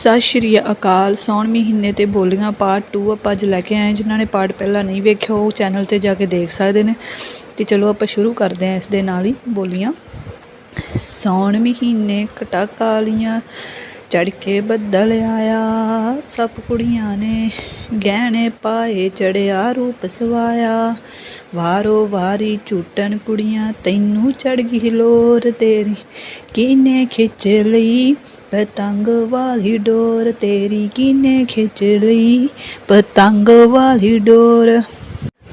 ਸਤਿ ਸ਼੍ਰੀ ਅਕਾਲ। ਸੌਣ ਮਹੀਨੇ ਤੇ ਬੋਲੀਆਂ ਪਾਰਟ 2 ਆਪਾਂ ਅੱਜ ਲੈ ਕੇ ਆਏ ਹਾਂ। ਜਿਨ੍ਹਾਂ ਨੇ ਪਾਰਟ ਪਹਿਲਾਂ ਨਹੀਂ ਵੇਖਿਆ, ਉਹ ਚੈਨਲ ਤੇ ਜਾ ਕੇ ਦੇਖ ਸਕਦੇ ਨੇ। ਤੇ ਚਲੋ ਆਪਾਂ ਸ਼ੁਰੂ ਕਰਦੇ ਹਾਂ ਇਸ ਦੇ ਨਾਲ ਹੀ ਬੋਲੀਆਂ। ਸੌਣ ਮਹੀਨੇ ਕਟਾ ਕਾਲੀਆਂ ਚੜ ਕੇ ਬੱਦਲ ਆਇਆ, ਸਭ ਕੁੜੀਆਂ ਨੇ ਗਹਿਣੇ ਪਾਏ ਚੜਿਆ ਰੂਪ ਸਵਾਇਆ। ਵਾਰੋ ਵਾਰੀ ਝੂਟਣ ਕੁੜੀਆਂ, ਤੈਨੂੰ ਚੜ ਗਈ ਲੋਰ ਤੇਰੀ ਕਿਨੇ ਖਿੱਚ ਲਈ? ਪਤੰਗ ਵਾਲੀ ਡੋਰ ਤੇਰੀ ਕਿਨੇ ਖਿੱਚ ਲਈ? ਪਤੰਗ ਵਾਲੀ ਡੋਰ।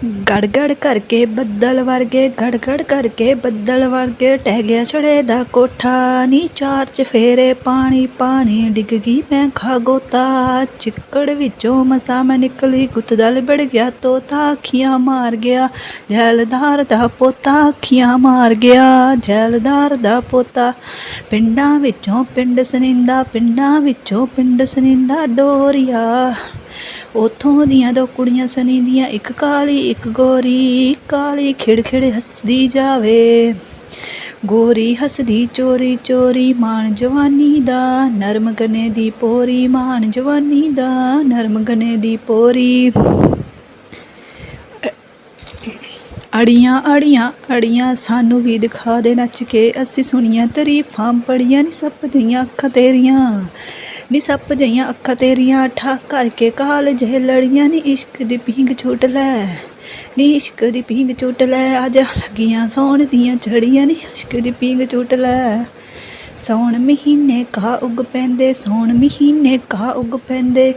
ਗੜਗੜ ਕਰਕੇ ਬੱਦਲ ਵਰਗੇ, ਗੜਗੜ ਕਰਕੇ ਬੱਦਲ ਵਰਗੇ ਟਹਿ ਗਿਆ ਛੜੇ ਦਾ ਕੋਠਾ। ਨੀ ਚਾਰ ਚ ਫੇਰੇ ਪਾਣੀ ਪਾਣੀ ਡਿੱਗ ਗਈ ਮੈਂ ਖਾਗੋਤਾ ਚਿੱਕੜ ਵਿੱਚੋਂ ਮਸਾ ਮੈਂ ਨਿਕਲੀ ਗੁੱਤਦਾ ਲਿਬੜ ਗਿਆ ਤੋਤਾ ਅੱਖੀਆਂ ਮਾਰ ਗਿਆ। ਜੈਲਦਾਰ ਦਾ ਪੋਤਾ ਅੱਖੀਆਂ ਮਾਰ ਗਿਆ, ਜੈਲਦਾਰ ਦਾ ਪੋਤਾ। ਪਿੰਡਾਂ ਵਿੱਚੋਂ ਪਿੰਡ ਸਨਿੰਦਾ, ਪਿੰਡਾਂ ਵਿੱਚੋਂ ਪਿੰਡ ਸਨਿੰਦਾ ਡੋਰੀਆ। ਉਥੋਂ ਦੀਆਂ ਦੋ ਕੁੜੀਆਂ ਸਨੀ ਦੀਆਂ, ਇੱਕ ਕਾਲੀ, ਇੱਕ ਗੋਰੀ। ਕਾਲੀ ਖਿੜ ਖਿੜ ਹੱਸਦੀ ਜਾਵੇ। ਗੋਰੀ ਹੱਸਦੀ ਚੋਰੀ ਚੋਰੀ ਮਾਣ ਜਵਾਨੀ ਦਾ। ਨਰਮ ਗਨੇ ਦੀ ਪੋਰੀ ਮਾਣ ਜਵਾਨੀ ਦਾ। ਨਰਮ ਗਨੇ ਦੀ ਪੋਰੀ। ਅੜੀਆਂ ਅੜੀਆਂ ਅੜੀਆਂ ਸਾਨੂੰ ਵੀ ਦਿਖਾ ਦੇ ਨੱਚ ਕੇ। ਅਸੀਂ ਸੁਣੀਆਂ ਤਾਰੀਫਾਂ ਪੜੀਆਂ ਨੀ ਸੱਪ ਦੀਆਂ ਅੱਖਾਂ ਤੇਰੀਆਂ। ਨੀ ਸੱਪ ਜਈਆਂ ਅੱਖਾਂ ਤੇਰੀਆਂ, ਠਾ ਕਰਕੇ ਕਾਲ ਜਿਹੇ ਲੜੀਆਂ, ਨੀ ਇਸ਼ਕ ਦੀ ਪੀਂਘ ਛੁੱਟ ਲੈ। ਨੀ ਇਸ਼ਕ ਦੀ ਪੀਂਘ ਛੁੱਟ ਲੈ, ਅੱਜ ਲੱਗੀਆਂ ਸੌਣ ਦੀਆਂ ਝੜੀਆਂ, ਨੀ ਇਸ਼ਕ ਦੀ ਪੀਂਘ ਛੁੱਟ ਲੈ। ਸੌਣ ਮਹੀਨੇ ਕਾ ਉਗ ਪੈਂਦੇ, ਸੌਣ ਮਹੀਨੇ ਕਾ ਉਗ ਪੈਂਦੇ।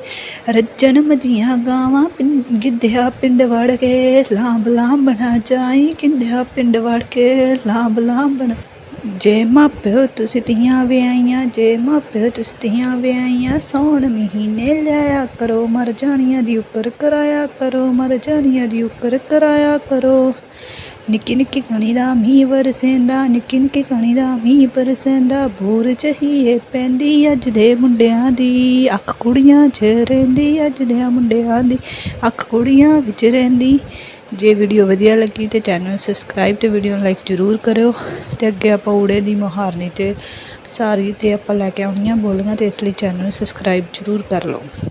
ਰੱਜਣ ਮਜੀਆਂ ਗਾਵਾਂ ਪਿੰ- ਗਿੱਧਿਆ ਪਿੰਡ ਵੜ ਕੇ ਲਾਂਬ ਲਾਂਬਣਾ ਜਾਈ ਕਿੰਦਿਆ ਪਿੰਡ ਵੜ ਕੇ ਲਾਂਬ ਲਾਂਬਣਾ ਜੇ ਮਾਪਿਓ ਤੁਸੀਂ ਤੀਆਂ ਵਿਆਹੀਆਂ, ਜੇ ਮਾਪਿਓ ਤੁਸੀਂ ਤੀਆਂ ਵਿਆਹੀਆਂ ਸੌਣ ਮਹੀਨੇ ਲਿਆਇਆ ਕਰੋ, ਮਰ ਜਾਣੀਆਂ ਦੀ ਉੱਪਰ ਕਰਾਇਆ ਕਰੋ, ਮਰ ਜਾਣੀਆਂ ਦੀ ਉੱਪਰ ਕਰਾਇਆ ਕਰੋ। ਨਿੱਕੀ ਨਿੱਕੀ ਕਣੀ ਦਾ ਮੀਂਹ ਵਰਸੈਂਦਾ, ਨਿੱਕੀ ਨਿੱਕੀ ਕਣੀ ਦਾ ਮੀਂਹ ਵਰਸੈਂਦਾ, ਬੂਰ ਚਹੀਏ ਪੈਂਦੀ ਅੱਜ ਦੇ ਮੁੰਡਿਆਂ ਦੀ, ਅੱਖ ਕੁੜੀਆਂ 'ਚ ਰਹਿੰਦੀ ਅੱਜ ਦੇ ਮੁੰਡਿਆਂ ਦੀ, ਅੱਖ ਕੁੜੀਆਂ ਵਿੱਚ ਰਹਿੰਦੀ। ਜੇ ਵੀਡੀਓ ਵਧੀਆ ਲੱਗੀ ਤੇ ਚੈਨਲ ਨੂੰ ਸਬਸਕ੍ਰਾਈਬ ਤੇ ਵੀਡੀਓ ਨੂੰ ਲਾਈਕ ਜ਼ਰੂਰ ਕਰਿਓ ਤੇ ਅੱਗੇ ਆਪਾਂ ਊੜੇ ਦੀ ਮੁਹਾਰਨੀ ਤੇ ਸਾਰੀ ਤੇ ਆਪਾਂ ਲੈ ਕੇ ਆਉਣੀਆਂ ਬੋਲੀਆਂ ਤੇ ਇਸ ਲਈ ਚੈਨਲ ਨੂੰ ਸਬਸਕ੍ਰਾਈਬ ਜ਼ਰੂਰ ਕਰ ਲਓ।